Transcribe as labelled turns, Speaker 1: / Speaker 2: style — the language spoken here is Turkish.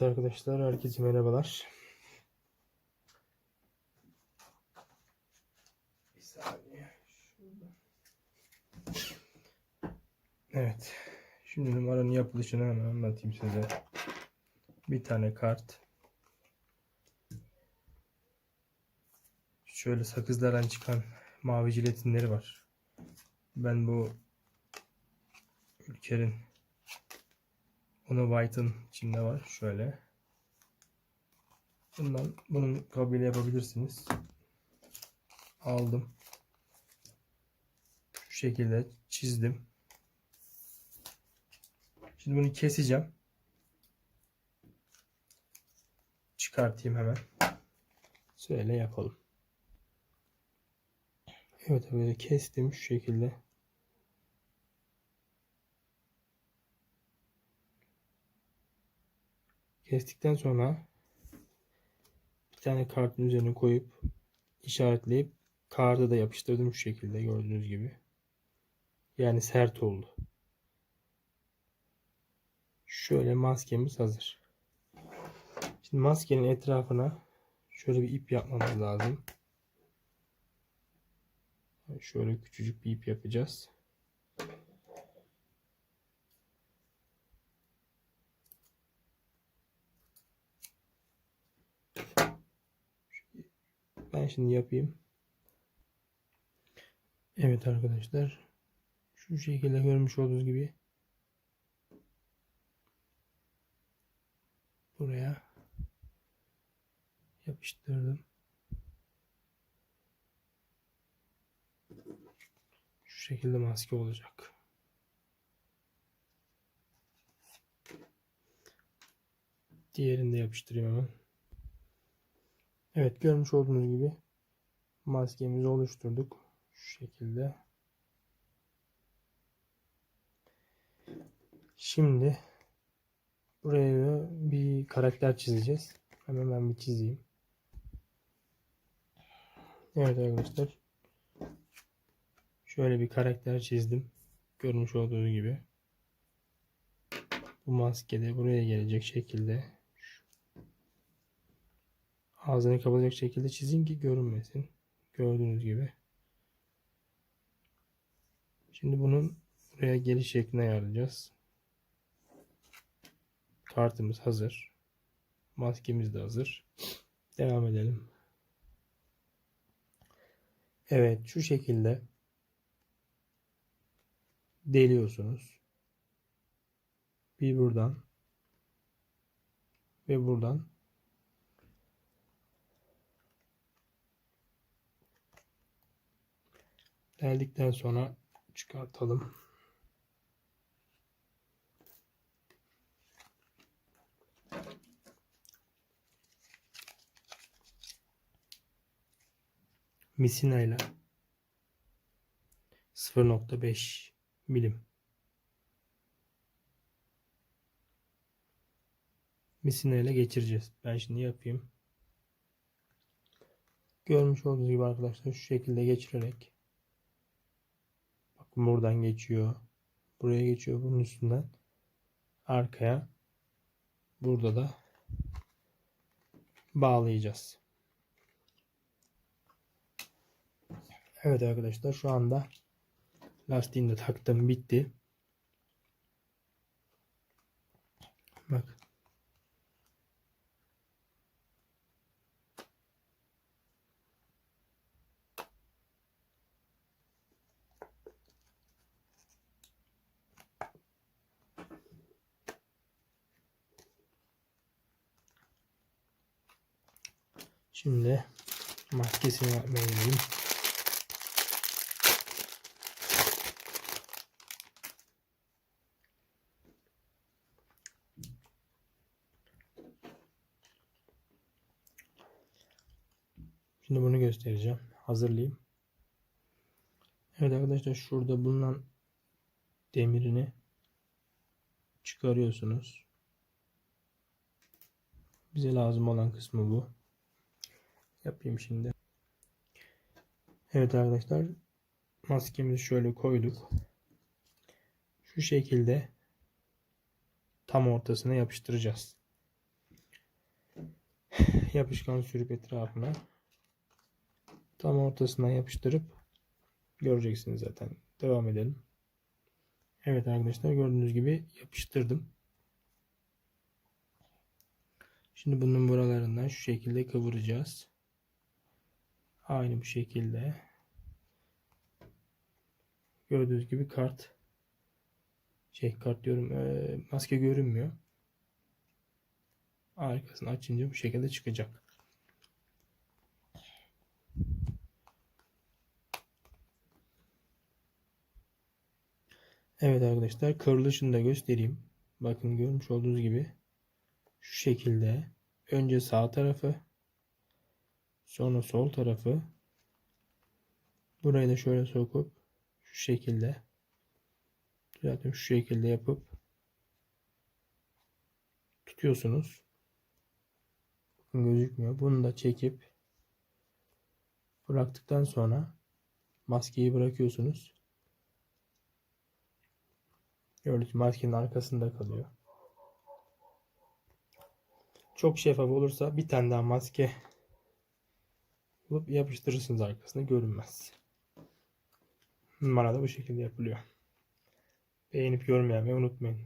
Speaker 1: Evet arkadaşlar, herkese merhabalar. Bir saniye. Şurada. Evet. Şimdi numaranın yapılışını hemen anlatayım size. Bir tane kart. Şöyle sakızlardan çıkan mavi jiletinleri var. Ben bu ülkenin onu White'ın içinde var. Şöyle. Bundan bunun kabile yapabilirsiniz. Aldım. Şu şekilde çizdim. Şimdi bunu keseceğim. Çıkartayım hemen. Şöyle yapalım. Evet böyle kestim şu şekilde. Kestikten sonra bir tane kartın üzerine koyup işaretleyip kartı da yapıştırdım şu şekilde gördüğünüz gibi. Yani sert oldu. Şöyle maskemiz hazır. Şimdi maskenin etrafına şöyle bir ip yapmamız lazım. Şöyle küçücük bir ip yapacağız. Ben şimdi yapayım. Evet arkadaşlar. Şu şekilde görmüş olduğunuz gibi buraya yapıştırdım. Şu şekilde maske olacak. Diğerini de yapıştırayım hemen. Evet görmüş olduğunuz gibi maskemizi oluşturduk. Şu şekilde. Şimdi buraya bir karakter çizeceğiz. Hemen ben bir çizeyim. Evet arkadaşlar. Şöyle bir karakter çizdim. Görmüş olduğunuz gibi. Bu maske de buraya gelecek şekilde ağzını kapatacak şekilde çizin ki görünmesin. Gördüğünüz gibi. Şimdi bunun buraya geliş şeklini ayarlayacağız. Kartımız hazır. Maskemiz de hazır. Devam edelim. Evet şu şekilde deliyorsunuz. Bir buradan ve buradan Deldikten sonra çıkartalım. Misina ile 0.5 milim misina geçireceğiz. Ben şimdi yapayım. Görmüş olduğunuz gibi arkadaşlar şu şekilde geçirerek buradan geçiyor. Buraya geçiyor bunun üstünden arkaya burada da bağlayacağız. Evet arkadaşlar şu anda lastiğini de taktım bitti. Bak. Şimdi maskesini yapmaya gidelim. Şimdi bunu göstereceğim. Hazırlayayım. Evet arkadaşlar şurada bulunan demirini çıkarıyorsunuz. Bize lazım olan kısmı bu. Yapayım şimdi. Evet arkadaşlar maskemizi şöyle koyduk. Şu şekilde tam ortasına yapıştıracağız. yapışkan sürüp etrafına tam ortasından yapıştırıp göreceksiniz zaten. Devam edelim. Evet arkadaşlar gördüğünüz gibi yapıştırdım. Şimdi bunun buralarından şu şekilde kıvıracağız. Aynı bu şekilde. Gördüğünüz gibi kart şey kart diyorum e, maske görünmüyor. Arkasını açınca bu şekilde çıkacak. Evet arkadaşlar kırılışını da göstereyim. Bakın görmüş olduğunuz gibi şu şekilde önce sağ tarafı sonra sol tarafı burayı da şöyle sokup şu şekilde zaten şu şekilde yapıp tutuyorsunuz. Bakın gözükmüyor. Bunu da çekip bıraktıktan sonra maskeyi bırakıyorsunuz. Gördüğünüz maskenin arkasında kalıyor. Çok şeffaf olursa bir tane daha maske bulup yapıştırırsınız arkasına görünmez. Numara da bu şekilde yapılıyor. Beğenip yorum yapmayı unutmayın.